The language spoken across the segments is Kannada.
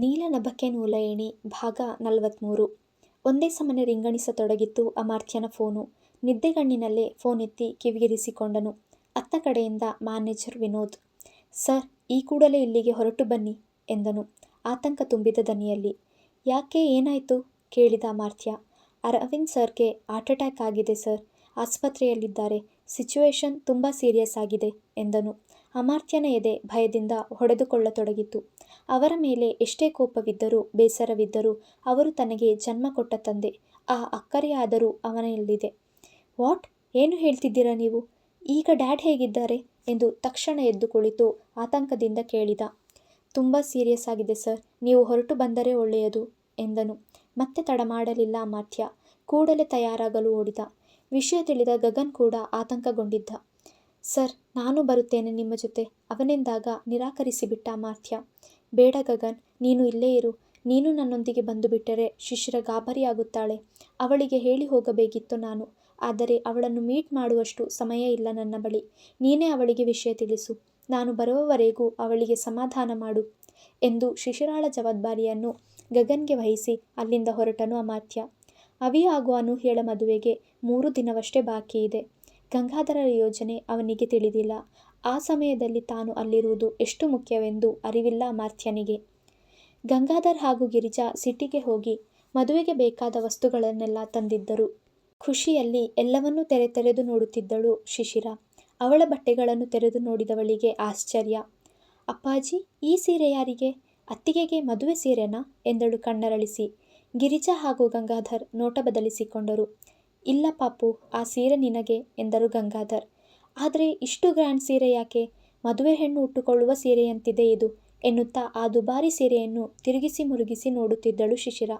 ನೀಲನಭಕ್ಕೆ ನೂಲಏಣಿ ಭಾಗ ನಲವತ್ತ್ಮೂರು ಒಂದೇ ಸಮನೆ ರಿಂಗಣಿಸತೊಡಗಿತ್ತು ಅಮಾರ್ಥ್ಯನ ಫೋನು. ನಿದ್ದೆಗಣ್ಣಿನಲ್ಲೇ ಫೋನ್ ಎತ್ತಿ ಕಿವಿಗಿರಿಸಿಕೊಂಡನು. ಅತ್ತ ಕಡೆಯಿಂದ ಮ್ಯಾನೇಜರ್ ವಿನೋದ್. ಸರ್, ಈ ಕೂಡಲೇ ಇಲ್ಲಿಗೆ ಹೊರಟು ಬನ್ನಿ ಎಂದನು ಆತಂಕ ತುಂಬಿದ ದನಿಯಲ್ಲಿ. ಯಾಕೆ ಏನಾಯಿತು ಕೇಳಿದ ಅಮಾರ್ಥ್ಯ ಅರವಿಂದ್ ಸರ್ಗೆ ಹಾರ್ಟ್ ಅಟ್ಯಾಕ್ ಆಗಿದೆ ಸರ್. ಆಸ್ಪತ್ರೆಯಲ್ಲಿದ್ದಾರೆ. ಸಿಚುವೇಶನ್ ತುಂಬ ಸೀರಿಯಸ್ ಆಗಿದೆ ಎಂದನು. ಅಮಾತ್ಯನ ಎದೆ ಭಯದಿಂದ ಹೊಡೆದುಕೊಳ್ಳತೊಡಗಿತು. ಅವರ ಮೇಲೆ ಎಷ್ಟೇ ಕೋಪವಿದ್ದರೂ, ಬೇಸರವಿದ್ದರೂ ಅವರು ತನಗೆ ಜನ್ಮ ಕೊಟ್ಟ ತಂದೆ. ಆ ಅಕ್ಕರೆಯಾದರೂ ಅವನಲ್ಲಿದೆ. ವಾಟ್ ಏನು ಹೇಳ್ತಿದ್ದೀರಾ ನೀವು? ಈಗ ಡ್ಯಾಡ್ ಹೇಗಿದ್ದಾರೆ ಎಂದು ತಕ್ಷಣ ಎದ್ದು ಕುಳಿತು ಆತಂಕದಿಂದ ಕೇಳಿದ. ತುಂಬ ಸೀರಿಯಸ್ ಆಗಿದೆ ಸರ್. ನೀವು ಹೊರಟು ಬಂದರೆ ಒಳ್ಳೆಯದು ಎಂದನು. ಮತ್ತೆ ತಡಮಾಡಲಿಲ್ಲ ಅಮಾತ್ಯ. ಕೂಡಲೇ ತಯಾರಾಗಲು ಓಡಿದ. ವಿಷಯ ತಿಳಿದ ಗಗನ್ ಕೂಡ ಆತಂಕಗೊಂಡಿದ್ದ. ಸರ್, ನಾನು ಬರುತ್ತೇನೆ ನಿಮ್ಮ ಜೊತೆ ಅವನೆಂದಾಗ ನಿರಾಕರಿಸಿಬಿಟ್ಟ ಅಮಾತ್ಯ. ಬೇಡ ಗಗನ್, ನೀನು ಇಲ್ಲೇ ಇರು. ನೀನು ನನ್ನೊಂದಿಗೆ ಬಂದುಬಿಟ್ಟರೆ ಶಿಶಿರ ಗಾಬರಿಯಾಗುತ್ತಾಳೆ. ಅವಳಿಗೆ ಹೇಳಿ ಹೋಗಬೇಕಿತ್ತು ನಾನು. ಆದರೆ ಅವಳನ್ನು ಮೀಟ್ ಮಾಡುವಷ್ಟು ಸಮಯ ಇಲ್ಲ ನನ್ನ ಬಳಿ. ನೀನೇ ಅವಳಿಗೆ ವಿಷಯ ತಿಳಿಸು. ನಾನು ಬರುವವರೆಗೂ ಅವಳಿಗೆ ಸಮಾಧಾನ ಮಾಡು ಎಂದು ಶಿಶಿರಾಳ ಜವಾಬ್ದಾರಿಯನ್ನು ಗಗನ್ಗೆ ವಹಿಸಿ ಅಲ್ಲಿಂದ ಹೊರಟನು ಅಮಾತ್ಯ. ಅವಿ ಹಾಗೂ ಅನೂಹ್ಯಳ ಮದುವೆಗೆ ಮೂರು ದಿನವಷ್ಟೇ ಬಾಕಿಯಿದೆ. ಗಂಗಾಧರರ ಯೋಜನೆ ಅವನಿಗೆ ತಿಳಿದಿಲ್ಲ. ಆ ಸಮಯದಲ್ಲಿ ತಾನು ಅಲ್ಲಿರುವುದು ಎಷ್ಟು ಮುಖ್ಯವೆಂದು ಅರಿವಿಲ್ಲ ಮಾರ್ಥ್ಯನಿಗೆ ಗಂಗಾಧರ್ ಹಾಗೂ ಗಿರಿಜಾ ಸಿಟಿಗೆ ಹೋಗಿ ಮದುವೆಗೆ ಬೇಕಾದ ವಸ್ತುಗಳನ್ನೆಲ್ಲ ತಂದಿದ್ದರು. ಖುಷಿಯಲ್ಲಿ ಎಲ್ಲವನ್ನೂ ತೆರೆ ತೆರೆದು ನೋಡುತ್ತಿದ್ದಳು ಶಿಶಿರ. ಅವಳ ಬಟ್ಟೆಗಳನ್ನು ತೆರೆದು ನೋಡಿದವಳಿಗೆ ಆಶ್ಚರ್ಯ. ಅಪ್ಪಾಜಿ, ಈ ಸೀರೆ ಯಾರಿಗೆ? ಅತ್ತಿಗೆಗೆ ಮದುವೆ ಸೀರೆನಾ ಎಂದಳು ಕಣ್ಣರಳಿಸಿ. ಗಿರಿಜಾ ಹಾಗೂ ಗಂಗಾಧರ್ ನೋಟ ಬದಲಿಸಿಕೊಂಡರು. ಇಲ್ಲ ಪಾಪು, ಆ ಸೀರೆ ನಿನಗೆ ಎಂದರು ಗಂಗಾಧರ್. ಆದರೆ ಇಷ್ಟು ಗ್ರ್ಯಾಂಡ್ ಸೀರೆ ಯಾಕೆ? ಮದುವೆ ಹೆಣ್ಣು ಉಟ್ಟುಕೊಳ್ಳುವ ಸೀರೆಯಂತಿದೆ ಇದು ಎನ್ನುತ್ತಾ ಆ ದುಬಾರಿ ಸೀರೆಯನ್ನು ತಿರುಗಿಸಿ ಮುರುಗಿಸಿ ನೋಡುತ್ತಿದ್ದಳು ಶಿಶಿರ.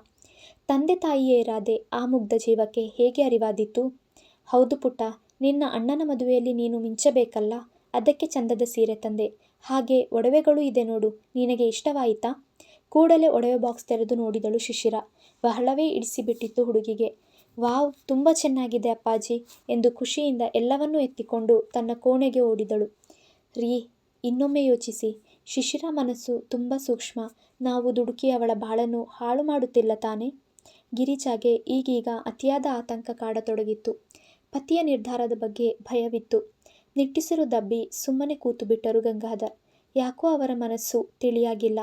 ತಂದೆ ತಾಯಿಯೇ ಇರಾದೆ ಆ ಮುಗ್ಧ ಜೀವಕ್ಕೆ ಹೇಗೆ ಅರಿವಾದೀತು? ಹೌದು ಪುಟ್ಟ, ನಿನ್ನ ಅಣ್ಣನ ಮದುವೆಯಲ್ಲಿ ನೀನು ಮಿಂಚಬೇಕಲ್ಲ, ಅದಕ್ಕೆ ಚಂದದ ಸೀರೆ ತಂದೆ. ಹಾಗೆ ಒಡವೆಗಳು ಇದೆ ನೋಡು, ನಿನಗೆ ಇಷ್ಟವಾಯಿತಾ? ಕೂಡಲೇ ಒಡವೆ ಬಾಕ್ಸ್ ತೆರೆದು ನೋಡಿದಳು ಶಿಶಿರ. ಬಹಳವೇ ಇಡಿಸಿಬಿಟ್ಟಿತ್ತು ಹುಡುಗಿಗೆ. ವಾವ್, ತುಂಬ ಚೆನ್ನಾಗಿದೆ ಅಪ್ಪಾಜಿ ಎಂದು ಖುಷಿಯಿಂದ ಎಲ್ಲವನ್ನೂ ಎತ್ತಿಕೊಂಡು ತನ್ನ ಕೋಣೆಗೆ ಓಡಿದಳು. ರೀ, ಇನ್ನೊಮ್ಮೆ ಯೋಚಿಸಿ. ಶಿಶಿರ ಮನಸ್ಸು ತುಂಬ ಸೂಕ್ಷ್ಮ. ನಾವು ದುಡುಕಿ ಅವಳ ಬಾಳನ್ನು ಹಾಳು ಮಾಡುತ್ತಿಲ್ಲ ತಾನೇ? ಗಿರಿಜಾಗೆ ಈಗೀಗ ಅತಿಯಾದ ಆತಂಕ ಕಾಡತೊಡಗಿತ್ತು. ಪತಿಯ ನಿರ್ಧಾರದ ಬಗ್ಗೆ ಭಯವಿತ್ತು. ನಿಟ್ಟಿಸಿರು ದಬ್ಬಿ ಸುಮ್ಮನೆ ಕೂತುಬಿಟ್ಟರು ಗಂಗಾಧರ್. ಯಾಕೋ ಅವರ ಮನಸ್ಸು ತಿಳಿಯಾಗಿಲ್ಲ.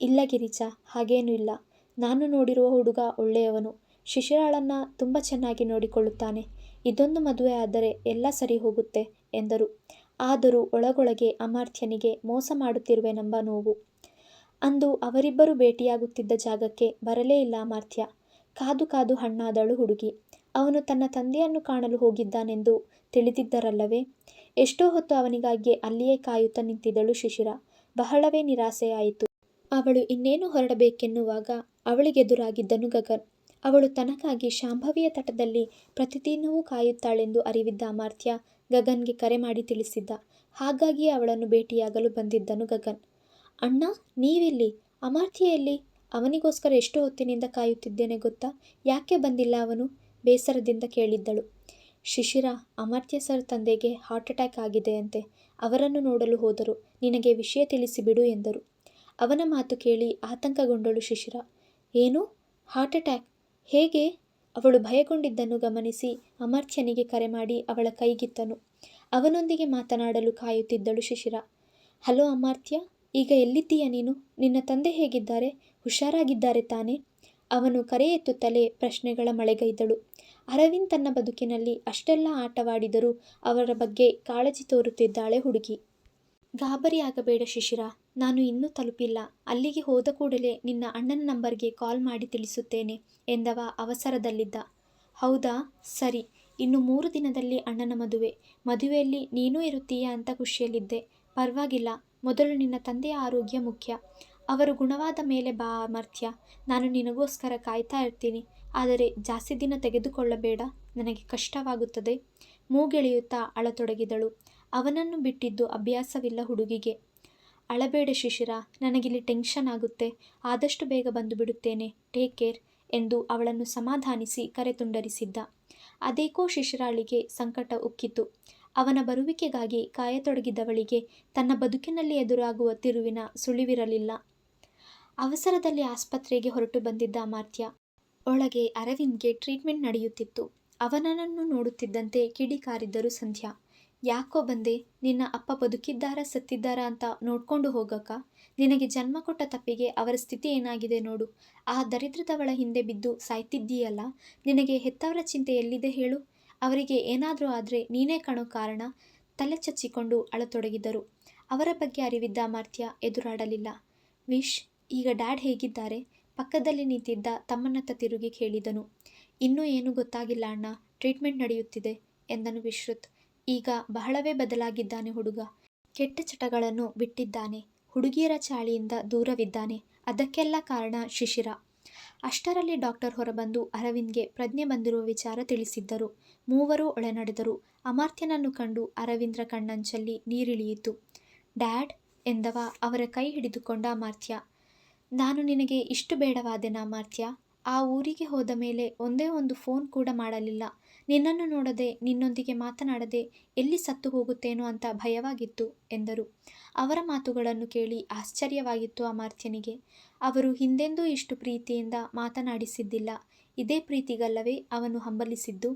ಇಲ್ಲ ಗಿರಿಜಾ, ಹಾಗೇನೂ ಇಲ್ಲ. ನಾನು ನೋಡಿರುವ ಹುಡುಗ ಒಳ್ಳೆಯವನು. ಶಿಶಿರಾಳನ್ನ ತುಂಬ ಚೆನ್ನಾಗಿ ನೋಡಿಕೊಳ್ಳುತ್ತಾನೆ. ಇದೊಂದು ಮದುವೆ ಆದರೆ ಎಲ್ಲ ಸರಿ ಹೋಗುತ್ತೆ, ಎಂದರು. ಆದರೂ ಒಳಗೊಳಗೆ ಅಮಾರ್ಥ್ಯನಿಗೆ ಮೋಸ ಮಾಡುತ್ತಿರುವೆನೆಂಬ ನೋವು. ಅಂದು ಅವರಿಬ್ಬರು ಭೇಟಿಯಾಗುತ್ತಿದ್ದ ಜಾಗಕ್ಕೆ ಬರಲೇ ಇಲ್ಲ ಅಮಾರ್ಥ್ಯ ಕಾದು ಕಾದು ಹಣ್ಣಾದಳು ಹುಡುಗಿ. ಅವನು ತನ್ನ ತಂದೆಯನ್ನು ಕಾಣಲು ಹೋಗಿದ್ದಾನೆಂದು ತಿಳಿದಿದ್ದರಲ್ಲವೇ? ಎಷ್ಟೋ ಹೊತ್ತು ಅವನಿಗಾಗಿ ಅಲ್ಲಿಯೇ ಕಾಯುತ್ತಾ ನಿಂತಿದ್ದಳು ಶಿಶಿರ. ಬಹಳವೇ ನಿರಾಸೆಯಾಯಿತು. ಅವಳು ಇನ್ನೇನು ಹೊರಡಬೇಕೆನ್ನುವಾಗ ಅವಳಿಗೆದುರಾಗಿದ್ದನು ಗಗನ್. ಅವಳು ತನಗಾಗಿ ಶಾಂಭವಿಯ ತಟದಲ್ಲಿ ಪ್ರತಿದಿನವೂ ಕಾಯುತ್ತಾಳೆಂದು ಅರಿವಿದ್ದ ಅಮರ್ತ್ಯ ಗಗನ್ಗೆ ಕರೆ ಮಾಡಿ ತಿಳಿಸಿದ್ದ. ಹಾಗಾಗಿಯೇ ಅವಳನ್ನು ಭೇಟಿಯಾಗಲು ಬಂದಿದ್ದನು ಗಗನ್. ಅಣ್ಣ ನೀವಿಲ್ಲಿ? ಅಮರ್ತ್ಯ ಎಲ್ಲಿ? ಅವನಿಗೋಸ್ಕರ ಎಷ್ಟು ಹೊತ್ತಿನಿಂದ ಕಾಯುತ್ತಿದ್ದೇನೆ ಗೊತ್ತಾ? ಯಾಕೆ ಬಂದಿಲ್ಲ ಅವನು? ಬೇಸರದಿಂದ ಕೇಳಿದ್ದಳು. ಶಿಶಿರ, ಅಮರ್ತ್ಯ ಸರ್ ತಂದೆಗೆ ಹಾರ್ಟ್ ಅಟ್ಯಾಕ್ ಆಗಿದೆಯಂತೆ. ಅವರನ್ನು ನೋಡಲು ಹೋದರು. ನಿನಗೆ ವಿಷಯ ತಿಳಿಸಿಬಿಡು ಎಂದರು. ಅವನ ಮಾತು ಕೇಳಿ ಆತಂಕಗೊಂಡಳು ಶಿಶಿರ. ಏನು? ಹಾರ್ಟಟ್ಯಾಕ್? ಹೇಗೆ? ಅವಳು ಭಯಗೊಂಡಿದ್ದನ್ನು ಗಮನಿಸಿ ಅಮರ್ಚನಿಗೆ ಕರೆ ಮಾಡಿ ಅವಳ ಕೈಗಿತ್ತನು. ಅವನೊಂದಿಗೆ ಮಾತನಾಡಲು ಕಾಯುತ್ತಿದ್ದಳು ಶಿಶಿರ. ಹಲೋ ಅಮರ್ತ್ಯ ಈಗ ಎಲ್ಲಿದ್ದೀಯ ನೀನು? ನಿನ್ನ ತಂದೆ ಹೇಗಿದ್ದಾರೆ? ಹುಷಾರಾಗಿದ್ದಾರೆ ತಾನೆ ಅವನು ಕರೆ ಎತ್ತುತ್ತಲೇ ಪ್ರಶ್ನೆಗಳ ಮಳೆಗೈದಳು. ಅರವಿಂದ್ ತನ್ನ ಬದುಕಿನಲ್ಲಿ ಅಷ್ಟೆಲ್ಲ ಆಟವಾಡಿದರೂ ಅವರ ಬಗ್ಗೆ ಕಾಳಜಿ ತೋರುತ್ತಿದ್ದಾಳೆ ಹುಡುಗಿ. ಗಾಬರಿಯಾಗಬೇಡ ಶಿಶಿರ, ನಾನು ಇನ್ನೂ ತಲುಪಿಲ್ಲ. ಅಲ್ಲಿಗೆ ಹೋದ ಕೂಡಲೇ ನಿನ್ನ ಅಣ್ಣನ ನಂಬರ್ಗೆ ಕಾಲ್ ಮಾಡಿ ತಿಳಿಸುತ್ತೇನೆ ಎಂದವ ಅವಸರದಲ್ಲಿದ್ದ. ಹೌದಾ, ಸರಿ. ಇನ್ನು ಮೂರು ದಿನದಲ್ಲಿ ಅಣ್ಣನ ಮದುವೆ. ಮದುವೆಯಲ್ಲಿ ನೀನೂ ಇರುತ್ತೀಯ ಅಂತ ಖುಷಿಯಲ್ಲಿದ್ದೆ. ಪರವಾಗಿಲ್ಲ ಮೊದಲು ನಿನ್ನ ತಂದೆಯ ಆರೋಗ್ಯ ಮುಖ್ಯ. ಅವರು ಗುಣವಾದ ಮೇಲೆ ಬಾ ಅಮರ್ಥ್ಯ ನಾನು ನಿನಗೋಸ್ಕರ ಕಾಯ್ತಾ ಇರ್ತೀನಿ. ಆದರೆ ಜಾಸ್ತಿ ದಿನ ತೆಗೆದುಕೊಳ್ಳಬೇಡ, ನನಗೆ ಕಷ್ಟವಾಗುತ್ತದೆ. ಮೂಗೆಳೆಯುತ್ತಾ ಅಳತೊಡಗಿದಳು. ಅವನನ್ನು ಬಿಟ್ಟಿದ್ದು ಅಭ್ಯಾಸವಿಲ್ಲ ಹುಡುಗಿಗೆ. ಅಳಬೇಡ ಶಿಶಿರ, ನನಗಿಲ್ಲಿ ಟೆನ್ಷನ್ ಆಗುತ್ತೆ. ಆದಷ್ಟು ಬೇಗ ಬಂದು ಬಿಡುತ್ತೇನೆ ಟೇಕ್ ಕೇರ್ ಎಂದು ಅವಳನ್ನು ಸಮಾಧಾನಿಸಿ ಕರೆ ತುಂಡರಿಸಿದ್ದ. ಅದೇಕೋ ಶಿಶಿರಾಳಿಗೆ ಸಂಕಟ ಉಕ್ಕಿತು. ಅವನ ಬರುವಿಕೆಗಾಗಿ ಕಾಯತೊಡಗಿದ್ದವಳಿಗೆ ತನ್ನ ಬದುಕಿನಲ್ಲಿ ಎದುರಾಗುವ ತಿರುವಿನ ಸುಳಿವಿರಲಿಲ್ಲ. ಅವಸರದಲ್ಲಿ ಆಸ್ಪತ್ರೆಗೆ ಹೊರಟು ಬಂದಿದ್ದ ಅಮಾತ್ಯ ಒಳಗೆ ಅರವಿಂದ್ಗೆ ಟ್ರೀಟ್ಮೆಂಟ್ ನಡೆಯುತ್ತಿತ್ತು ಅವನನ್ನು ನೋಡುತ್ತಿದ್ದಂತೆ ಕಿಡಿಕಾರಿದ್ದರು ಸಂಧ್ಯಾ ಯಾಕೋ ಬಂದೆ, ನಿನ್ನ ಅಪ್ಪ ಬದುಕಿದ್ದಾರಾ ಸತ್ತಿದ್ದಾರಾ ಅಂತ ನೋಡ್ಕೊಂಡು ಹೋಗಕ್ಕ. ನಿನಗೆ ಜನ್ಮ ಕೊಟ್ಟ ತಪ್ಪಿಗೆ ಅವರ ಸ್ಥಿತಿ ಏನಾಗಿದೆ ನೋಡು. ಆ ದರಿದ್ರದವಳ ಹಿಂದೆ ಬಿದ್ದು ಸಾಯ್ತಿದ್ದೀಯಲ್ಲ, ನಿನಗೆ ಹೆತ್ತವರ ಚಿಂತೆ ಎಲ್ಲಿದೆ ಹೇಳು. ಅವರಿಗೆ ಏನಾದರೂ ಆದರೆ ನೀನೇ ಕಾಣೋ ಕಾರಣ ತಲೆ ಚಚ್ಚಿಕೊಂಡು ಅಳತೊಡಗಿದರು. ಅವರ ಬಗ್ಗೆ ಅರಿವಿದ್ದ ಮಾರ್ತ್ಯ ಎದುರಾಡಲಿಲ್ಲ. ವಿಶ್, ಈಗ ಡ್ಯಾಡ್ ಹೇಗಿದ್ದಾರೆ? ಪಕ್ಕದಲ್ಲಿ ನಿಂತಿದ್ದ ತಮ್ಮನತ್ತ ತಿರುಗಿ ಕೇಳಿದನು. ಇನ್ನೂ ಏನೂ ಗೊತ್ತಾಗಿಲ್ಲ ಅಣ್ಣ, ಟ್ರೀಟ್ಮೆಂಟ್ ನಡೆಯುತ್ತಿದೆ ಎಂದನು ವಿಶ್ರುತ್. ಈಗ ಬಹಳವೇ ಬದಲಾಗಿದ್ದಾನೆ ಹುಡುಗ. ಕೆಟ್ಟ ಚಟಗಳನ್ನು ಬಿಟ್ಟಿದ್ದಾನೆ. ಹುಡುಗಿಯರ ಚಾಳಿಯಿಂದ ದೂರವಿದ್ದಾನೆ. ಅದಕ್ಕೆಲ್ಲ ಕಾರಣ ಶಿಶಿರ. ಅಷ್ಟರಲ್ಲಿ ಡಾಕ್ಟರ್ ಹೊರಬಂದು ಅರವಿಂದ್ಗೆ ಪ್ರಜ್ಞೆ ಬಂದಿರುವ ವಿಚಾರ ತಿಳಿಸಿದ್ದರು. ಮೂವರು ಒಳನಡೆದರು. ಅಮಾರ್ತ್ಯನನ್ನು ಕಂಡು ಅರವಿಂದ್ರ ಕಣ್ಣಂಚಲ್ಲಿ ನೀರಿಳಿಯಿತು. ಡ್ಯಾಡ್, ಎಂದವ ಅವರ ಕೈ ಹಿಡಿದುಕೊಂಡ ಅಮಾರ್ತ್ಯ. ನಾನು ನಿನಗೆ ಇಷ್ಟು ಬೇಡವಾದೆನಾ ಅಮಾರ್ತ್ಯ? ಆ ಊರಿಗೆ ಹೋದ ಮೇಲೆ ಒಂದೇ ಒಂದು ಫೋನ್ ಕೂಡ ಮಾಡಲಿಲ್ಲ. ನಿನ್ನನ್ನು ನೋಡದೆ ನಿನ್ನೊಂದಿಗೆ ಮಾತನಾಡದೆ ಎಲ್ಲಿ ಸತ್ತು ಹೋಗುತ್ತೇನೋ ಅಂತ ಭಯವಾಗಿತ್ತು ಎಂದರು. ಅವರ ಮಾತುಗಳನ್ನು ಕೇಳಿ ಆಶ್ಚರ್ಯವಾಗಿತ್ತು ಅಮಾತ್ಯನಿಗೆ ಅವರು ಹಿಂದೆಂದೂ ಇಷ್ಟು ಪ್ರೀತಿಯಿಂದ ಮಾತನಾಡಿಸಿದ್ದಿಲ್ಲ. ಇದೇ ಪ್ರೀತಿಗಲ್ಲವೇ ಅವನು ಹಂಬಲಿಸಿದ್ದು?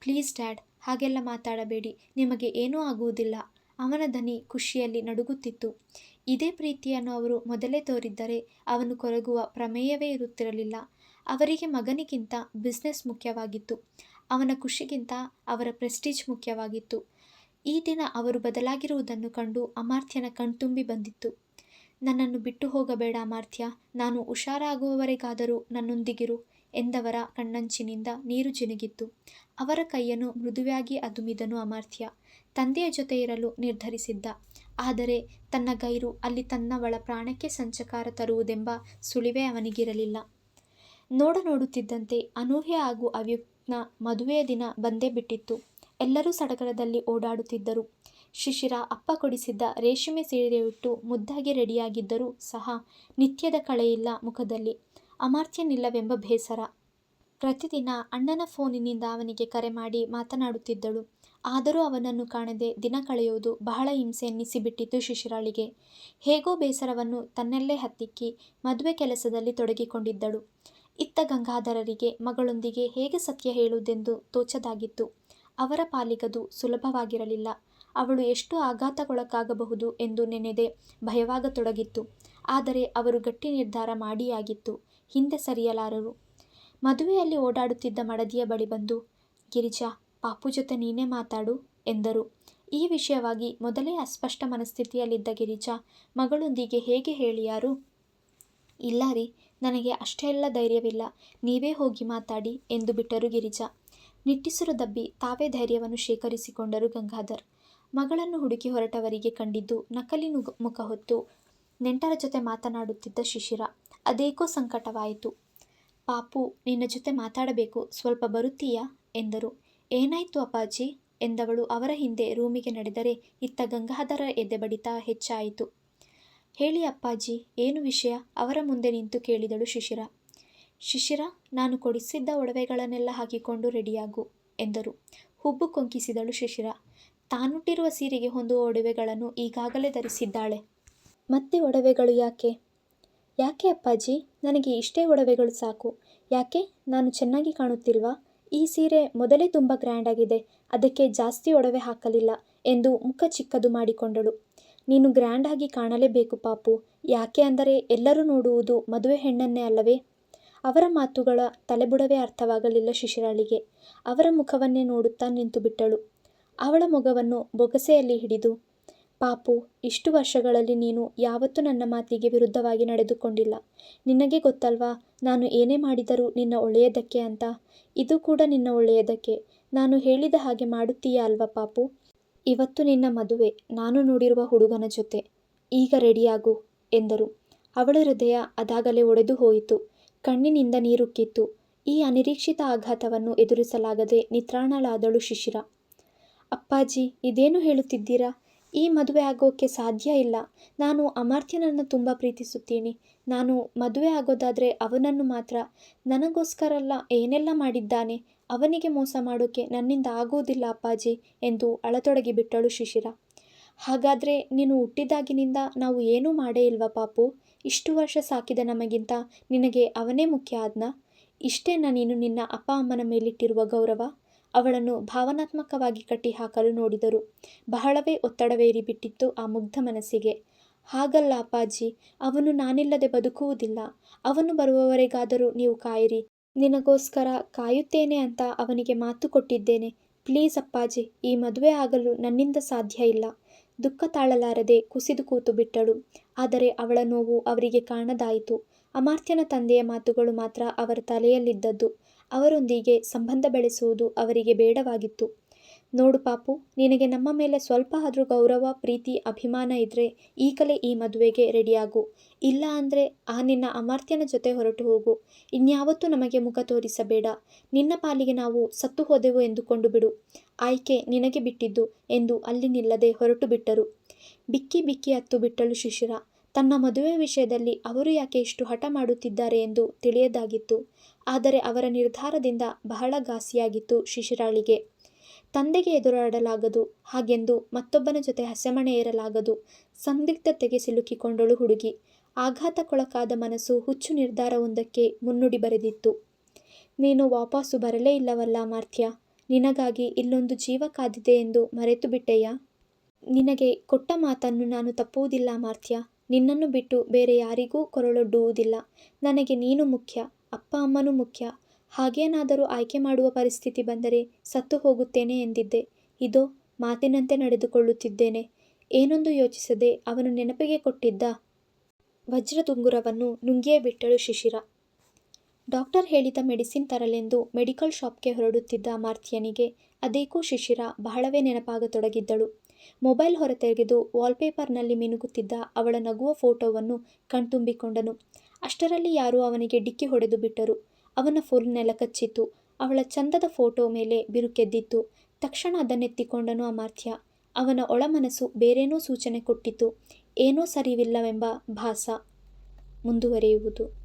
ಪ್ಲೀಸ್ ಡ್ಯಾಡ್, ಹಾಗೆಲ್ಲ ಮಾತಾಡಬೇಡಿ. ನಿಮಗೆ ಏನೂ ಆಗುವುದಿಲ್ಲ. ಅವನ ದನಿ ಖುಷಿಯಲ್ಲಿ ನಡುಗುತ್ತಿತ್ತು. ಇದೇ ಪ್ರೀತಿಯನ್ನು ಅವರು ಮೊದಲೇ ತೋರಿದ್ದರೆ ಅವನು ಕೊರಗುವ ಪ್ರಮೇಯವೇ ಇರುತ್ತಿರಲಿಲ್ಲ. ಅವರಿಗೆ ಮಗನಿಗಿಂತ ಬಿಸ್ನೆಸ್ ಮುಖ್ಯವಾಗಿತ್ತು. ಅವನ ಖುಷಿಗಿಂತ ಅವರ ಪ್ರೆಸ್ಟೀಜ್ ಮುಖ್ಯವಾಗಿತ್ತು. ಈ ದಿನ ಅವರು ಬದಲಾಗಿರುವುದನ್ನು ಕಂಡು ಅಮಾರ್ಥ್ಯನ ಕಣ್ತುಂಬಿ ಬಂದಿತ್ತು. ನನ್ನನ್ನು ಬಿಟ್ಟು ಹೋಗಬೇಡ ಅಮಾರ್ಥ್ಯ, ನಾನು ಹುಷಾರಾಗುವವರೆಗಾದರೂ ನನ್ನೊಂದಿಗಿರು ಎಂದವರ ಕಣ್ಣಂಚಿನಿಂದ ನೀರು ಜಿನುಗಿತ್ತು. ಅವರ ಕೈಯನ್ನು ಮೃದುವಾಗಿ ಅದುಮಿದನು ಅಮಾರ್ಥ್ಯ, ತಂದೆಯ ಜೊತೆ ಇರಲು ನಿರ್ಧರಿಸಿದ್ದ. ಆದರೆ ತನ್ನ ಗೈರು ಅಲ್ಲಿ ತನ್ನವಳ ಪ್ರಾಣಕ್ಕೆ ಸಂಚಕಾರ ತರುವುದೆಂಬ ಸುಳಿವೇ ಅವನಿಗಿರಲಿಲ್ಲ. ನೋಡ ನೋಡುತ್ತಿದ್ದಂತೆ ಅನೂಹ್ಯ ಹಾಗೂ ಅವ್ಯಕ್ನ ಮದುವೆಯ ದಿನ ಬಂದೇ ಬಿಟ್ಟಿತ್ತು. ಎಲ್ಲರೂ ಸಡಗರದಲ್ಲಿ ಓಡಾಡುತ್ತಿದ್ದರು. ಶಿಶಿರ ಅಪ್ಪ ಕೊಡಿಸಿದ್ದ ರೇಷ್ಮೆ ಸೀರೆಯುಟ್ಟು ಮುದ್ದಾಗಿ ರೆಡಿಯಾಗಿದ್ದರೂ ಸಹ ನಿತ್ಯದ ಕಳೆಯಿಲ್ಲ ಮುಖದಲ್ಲಿ. ಅಮಾರ್ತ್ಯನಿಲ್ಲವೆಂಬ ಬೇಸರ. ಪ್ರತಿದಿನ ಅಣ್ಣನ ಫೋನಿನಿಂದ ಅವನಿಗೆ ಕರೆ ಮಾಡಿ ಮಾತನಾಡುತ್ತಿದ್ದಳು. ಆದರೂ ಅವನನ್ನು ಕಾಣದೆ ದಿನ ಕಳೆಯುವುದು ಬಹಳ ಹಿಂಸೆ ಎನ್ನಿಸಿಬಿಟ್ಟಿತ್ತು ಶಿಶಿರಾಳಿಗೆ. ಹೇಗೋ ಬೇಸರವನ್ನು ತನ್ನಲ್ಲೇ ಹತ್ತಿಕ್ಕಿ ಮದುವೆ ಕೆಲಸದಲ್ಲಿ ತೊಡಗಿಕೊಂಡಿದ್ದಳು. ಇತ್ತ ಗಂಗಾಧರರಿಗೆ ಮಗಳೊಂದಿಗೆ ಹೇಗೆ ಸತ್ಯ ಹೇಳುವುದೆಂದು ತೋಚದಾಗಿತ್ತು. ಅವರ ಪಾಲಿಗದು ಸುಲಭವಾಗಿರಲಿಲ್ಲ. ಅವಳು ಎಷ್ಟು ಆಘಾತಗೊಳಕ್ಕಾಗಬಹುದು ಎಂದು ನೆನೆದೆ ಭಯವಾಗತೊಡಗಿತ್ತು. ಆದರೆ ಅವರು ಗಟ್ಟಿ ನಿರ್ಧಾರ ಮಾಡಿಯಾಗಿತ್ತು. ಹಿಂದೆ ಸರಿಯಲಾರರು. ಮದುವೆಯಲ್ಲಿ ಓಡಾಡುತ್ತಿದ್ದ ಮಡದಿಯ ಬಳಿ ಬಂದು, ಗಿರಿಜಾ, ಪಾಪು ಜೊತೆ ನೀನೇ ಮಾತಾಡು, ಎಂದರು. ಈ ವಿಷಯವಾಗಿ ಮೊದಲೇ ಅಸ್ಪಷ್ಟ ಮನಸ್ಥಿತಿಯಲ್ಲಿದ್ದ ಗಿರಿಜಾ ಮಗಳೊಂದಿಗೆ ಹೇಗೆ ಹೇಳಿಯಾರು? ಇಲ್ಲ ರೀ ನನಗೆ ಅಷ್ಟೆಲ್ಲ ಧೈರ್ಯವಿಲ್ಲ. ನೀವೇ ಹೋಗಿ ಮಾತಾಡಿ ಎಂದು ಬಿಟ್ಟರು ಗಿರಿಜಾ. ನಿಟ್ಟಿಸಿರು ದಬ್ಬಿ ತಾವೇ ಧೈರ್ಯವನ್ನು ಶೇಖರಿಸಿಕೊಂಡರು ಗಂಗಾಧರ್. ಮಗಳನ್ನು ಹುಡುಕಿ ಹೊರಟವರಿಗೆ ಕಂಡಿದ್ದು ನಕಲಿ ಮುಖ ಹೊತ್ತು ನೆಂಟರ ಜೊತೆ ಮಾತನಾಡುತ್ತಿದ್ದ ಶಿಶಿರ. ಅದೇಕೋ ಸಂಕಟವಾಯಿತು. ಪಾಪು, ನಿನ್ನ ಜೊತೆ ಮಾತಾಡಬೇಕು, ಸ್ವಲ್ಪ ಬರುತ್ತೀಯಾ? ಎಂದರು. ಏನಾಯ್ತು ಅಪ್ಪಾಜಿ? ಎಂದವಳು ಅವರ ಹಿಂದೆ ರೂಮಿಗೆ ನಡೆದರೆ ಇತ್ತ ಗಂಗಾಧರ ಎದೆ ಬಡಿತ ಹೆಚ್ಚಾಯಿತು. ಹೇಳಿ ಅಪ್ಪಾಜಿ, ಏನು ವಿಷಯ? ಅವರ ಮುಂದೆ ನಿಂತು ಕೇಳಿದಳು ಶಿಶಿರ. ಶಿಶಿರ, ನಾನು ಕೊಡಿಸಿದ್ದ ಒಡವೆಗಳನ್ನೆಲ್ಲ ಹಾಕಿಕೊಂಡು ರೆಡಿಯಾಗು ಎಂದರು. ಹುಬ್ಬು ಕೊಂಕಿಸಿದಳು ಶಿಶಿರ. ತಾನುಟ್ಟಿರುವ ಸೀರೆಗೆ ಹೊಂದುವ ಒಡವೆಗಳನ್ನು ಈಗಾಗಲೇ ಧರಿಸಿದ್ದಾಳೆ. ಮತ್ತೆ ಒಡವೆಗಳು ಯಾಕೆ? ಯಾಕೆ ಅಪ್ಪಾಜಿ? ನನಗೆ ಇಷ್ಟೇ ಒಡವೆಗಳು ಸಾಕು. ಯಾಕೆ? ನಾನು ಚೆನ್ನಾಗಿ ಕಾಣುತ್ತಿಲ್ವಾ? ಈ ಸೀರೆ ಮೊದಲೇ ತುಂಬ ಗ್ರ್ಯಾಂಡ್ ಆಗಿದೆ ಅದಕ್ಕೆ ಜಾಸ್ತಿ ಒಡವೆ ಹಾಕಲಿಲ್ಲ ಎಂದು ಮುಖ ಚಿಕ್ಕದು ಮಾಡಿಕೊಂಡಳು. ನೀನು ಗ್ರ್ಯಾಂಡ್ ಆಗಿ ಕಾಣಲೇಬೇಕು ಪಾಪು. ಯಾಕೆ ಅಂದರೆ ಎಲ್ಲರೂ ನೋಡುವುದು ಮದುವೆ ಹೆಣ್ಣನ್ನೇ ಅಲ್ಲವೇ? ಅವರ ಮಾತುಗಳ ತಲೆಬುಡವೇ ಅರ್ಥವಾಗಲಿಲ್ಲ ಶಿಶಿರಾಳಿಗೆ. ಅವರ ಮುಖವನ್ನೇ ನೋಡುತ್ತಾ ನಿಂತು ಬಿಟ್ಟಳು. ಅವಳ ಮೊಗವನ್ನು ಬೊಗಸೆಯಲ್ಲಿ ಹಿಡಿದು, ಪಾಪು, ಇಷ್ಟು ವರ್ಷಗಳಲ್ಲಿ ನೀನು ಯಾವತ್ತೂ ನನ್ನ ಮಾತಿಗೆ ವಿರುದ್ಧವಾಗಿ ನಡೆದುಕೊಂಡಿಲ್ಲ. ನಿನಗೆ ಗೊತ್ತಲ್ವಾ, ನಾನು ಏನೇ ಮಾಡಿದರೂ ನಿನ್ನ ಒಳ್ಳೆಯದಕ್ಕೆ ಅಂತ? ಇದು ಕೂಡ ನಿನ್ನ ಒಳ್ಳೆಯದಕ್ಕೆ. ನಾನು ಹೇಳಿದ ಹಾಗೆ ಮಾಡುತ್ತೀಯಾ ಅಲ್ವಾ ಪಾಪು? ಇವತ್ತು ನಿನ್ನ ಮದುವೆ, ನಾನು ನೋಡಿರುವ ಹುಡುಗನ ಜೊತೆ. ಈಗ ರೆಡಿಯಾಗು, ಎಂದರು. ಅವಳ ಹೃದಯ ಅದಾಗಲೇ ಒಡೆದು ಹೋಯಿತು. ಕಣ್ಣಿನಿಂದ ನೀರುಕ್ಕಿತ್ತು ಈ ಅನಿರೀಕ್ಷಿತ ಆಘಾತವನ್ನು ಎದುರಿಸಲಾಗದೆ ನಿತ್ರಾಣಳಾದಳು ಶಿಶಿರ. ಅಪ್ಪಾಜಿ, ಇದೇನು ಹೇಳುತ್ತಿದ್ದೀರಾ? ಈ ಮದುವೆ ಆಗೋಕ್ಕೆ ಸಾಧ್ಯ ಇಲ್ಲ. ನಾನು ಅಮಾರ್ಥ್ಯನನ್ನು ತುಂಬ ಪ್ರೀತಿಸುತ್ತೀನಿ. ನಾನು ಮದುವೆ ಆಗೋದಾದರೆ ಅವನನ್ನು ಮಾತ್ರ. ನನಗೋಸ್ಕರಲ್ಲ, ಏನೆಲ್ಲ ಮಾಡಿದ್ದಾನೆ? ಅವನಿಗೆ ಮೋಸ ಮಾಡೋಕೆ ನನ್ನಿಂದ ಆಗುವುದಿಲ್ಲ ಅಪ್ಪಾಜಿ ಎಂದು ಅಳತೊಡಗಿ ಬಿಟ್ಟಳು ಶಿಶಿರ. ಹಾಗಾದರೆ ನೀನು ಹುಟ್ಟಿದಾಗಿನಿಂದ ನಾವು ಏನೂ ಮಾಡೇ ಇಲ್ವಾ ಪಾಪು? ಇಷ್ಟು ವರ್ಷ ಸಾಕಿದ ನಮಗಿಂತ ನಿನಗೆ ಅವನೇ ಮುಖ್ಯ ಆದ್ನ? ಇಷ್ಟೇನ ನೀನು ನಿನ್ನ ಅಪ್ಪ ಅಮ್ಮನ ಮೇಲಿಟ್ಟಿರುವ ಗೌರವ? ಅವಳನ್ನು ಭಾವನಾತ್ಮಕವಾಗಿ ಕಟ್ಟಿಹಾಕಲು ನೋಡಿದರು. ಬಹಳವೇ ಒತ್ತಡವೇರಿ ಬಿಟ್ಟಿತ್ತು ಆ ಮುಗ್ಧ ಮನಸ್ಸಿಗೆ. ಹಾಗಲ್ಲ ಅಪ್ಪಾಜಿ, ಅವನು ನಾನಿಲ್ಲದೆ ಬದುಕುವುದಿಲ್ಲ. ಅವನು ಬರುವವರೆಗಾದರೂ ನೀವು ಕಾಯಿರಿ. ನಿನಗೋಸ್ಕರ ಕಾಯುತ್ತೇನೆ ಅಂತ ಅವನಿಗೆ ಮಾತು ಕೊಟ್ಟಿದ್ದೇನೆ. ಪ್ಲೀಸ್ ಅಪ್ಪಾಜಿ, ಈ ಮದುವೆ ಆಗಲು ನನ್ನಿಂದ ಸಾಧ್ಯ ಇಲ್ಲ. ದುಃಖ ತಾಳಲಾರದೆ ಕುಸಿದು ಕೂತು ಬಿಟ್ಟಳು. ಆದರೆ ಅವಳ ನೋವು ಅವರಿಗೆ ಕಾಣದಾಯಿತು. ಅಮಾರ್ತ್ಯನ ತಂದೆಯ ಮಾತುಗಳು ಮಾತ್ರ ಅವರ ತಲೆಯಲ್ಲಿದ್ದದ್ದು. ಅವರೊಂದಿಗೆ ಸಂಬಂಧ ಬೆಳೆಸುವುದು ಅವರಿಗೆ ಬೇಡವಾಗಿತ್ತು. ನೋಡು ಪಾಪು, ನಿನಗೆ ನಮ್ಮ ಮೇಲೆ ಸ್ವಲ್ಪ ಆದರೂ ಗೌರವ, ಪ್ರೀತಿ, ಅಭಿಮಾನ ಇದ್ದರೆ ಈಗಲೇ ಈ ಮದುವೆಗೆ ರೆಡಿಯಾಗು. ಇಲ್ಲ ಅಂದರೆ ಆ ನಿನ್ನ ಅಮರ್ತ್ಯನ ಜೊತೆ ಹೊರಟು ಹೋಗು. ಇನ್ಯಾವತ್ತೂ ನಮಗೆ ಮುಖ ತೋರಿಸಬೇಡ. ನಿನ್ನ ಪಾಲಿಗೆ ನಾವು ಸತ್ತು ಹೋದೆವು ಎಂದುಕೊಂಡು ಬಿಡು. ಆಯ್ಕೆ ನಿನಗೆ ಬಿಟ್ಟಿದ್ದು ಎಂದು ಅಲ್ಲಿ ನಿಲ್ಲದೆ ಹೊರಟು ಬಿಟ್ಟರು. ಬಿಕ್ಕಿ ಬಿಕ್ಕಿ ಹತ್ತು ಬಿಟ್ಟಳು ಶಿಶಿರ ತನ್ನ ಮದುವೆ ವಿಷಯದಲ್ಲಿ ಅವರು ಯಾಕೆ ಇಷ್ಟು ಹಠ ಮಾಡುತ್ತಿದ್ದಾರೆ ಎಂದು ತಿಳಿಯದಾಗಿತ್ತು. ಆದರೆ ಅವರ ನಿರ್ಧಾರದಿಂದ ಬಹಳ ಘಾಸಿಯಾಗಿತ್ತು ಶಿಶಿರಾಳಿಗೆ ತಂದೆಗೆ ಎದುರಾಡಲಾಗದು, ಹಾಗೆಂದು ಮತ್ತೊಬ್ಬನ ಜೊತೆ ಹಸೆಮಣೆ ಏರಲಾಗದು. ಸಂದಿಗ್ಧತೆಗೆ ಸಿಲುಕಿಕೊಂಡಳು ಹುಡುಗಿ. ಆಘಾತಕ್ಕೊಳಕಾದ ಮನಸ್ಸು ಹುಚ್ಚು ನಿರ್ಧಾರವೊಂದಕ್ಕೆ ಮುನ್ನುಡಿ ಬರೆದಿತ್ತು. ನೀನು ವಾಪಸ್ಸು ಬರಲೇ ಇಲ್ಲವಲ್ಲ ಮಾರ್ಥ್ಯ. ನಿನಗಾಗಿ ಇಲ್ಲೊಂದು ಜೀವ ಕಾದಿದೆ ಎಂದು ಮರೆತು ಬಿಟ್ಟೆಯ? ನಿನಗೆ ಕೊಟ್ಟ ಮಾತನ್ನು ನಾನು ತಪ್ಪುವುದಿಲ್ಲ ಮಾರ್ಥ್ಯ. ನಿನ್ನನ್ನು ಬಿಟ್ಟು ಬೇರೆ ಯಾರಿಗೂ ಕೊರಳೊಡ್ಡುವುದಿಲ್ಲ. ನನಗೆ ನೀನು ಮುಖ್ಯ, ಅಪ್ಪ ಅಮ್ಮನೂ ಮುಖ್ಯ. ಹಾಗೇನಾದರೂ ಆಯ್ಕೆ ಮಾಡುವ ಪರಿಸ್ಥಿತಿ ಬಂದರೆ ಸತ್ತು ಹೋಗುತ್ತೇನೆ ಎಂದಿದ್ದೆ. ಇದು, ಮಾತಿನಂತೆ ನಡೆದುಕೊಳ್ಳುತ್ತಿದ್ದೇನೆ. ಏನೊಂದು ಯೋಚಿಸದೆ ಅವನು ನೆನಪಿಗೆ ಕೊಟ್ಟಿದ್ದ ವಜ್ರದುಂಗುರವನ್ನು ನುಂಗಿಯೇ ಬಿಟ್ಟಳು ಶಿಶಿರ. ಡಾಕ್ಟರ್ ಹೇಳಿದ ಮೆಡಿಸಿನ್ ತರಲೆಂದು ಮೆಡಿಕಲ್ ಶಾಪ್ಗೆ ಹೊರಡುತ್ತಿದ್ದ ಮಾರ್ತಿಯನಿಗೆ ಅದೇಕೋ ಶಿಶಿರ ಬಹಳವೇ ನೆನಪಾಗತೊಡಗಿದ್ದಳು. ಮೊಬೈಲ್ ಹೊರತೆಗೆದು ವಾಲ್ಪೇಪರ್ನಲ್ಲಿ ಮಿನುಗುತ್ತಿದ್ದ ಅವಳ ನಗುವ ಫೋಟೋವನ್ನು ಕಣ್ತುಂಬಿಕೊಂಡನು. ಅಷ್ಟರಲ್ಲಿ ಯಾರೂ ಅವನಿಗೆ ಡಿಕ್ಕಿ ಹೊಡೆದು ಬಿಟ್ಟರು. ಅವನ ಫೋನ್ ನೆಲಕಚ್ಚಿತು ಅವಳ ಚಂದದ ಫೋಟೋ ಮೇಲೆ ಬಿರುಕೆದ್ದಿತ್ತು. ತಕ್ಷಣ ಅದನ್ನೆತ್ತಿಕೊಂಡನು ಅಮಾರ್ಥ್ಯ. ಅವನ ಒಳಮನಸ್ಸು ಬೇರೇನೋ ಸೂಚನೆ ಕೊಟ್ಟಿತು ಏನೋ ಸರಿವಿಲ್ಲವೆಂಬ ಭಾಸ ಮುಂದುವರಿಯುವುದು.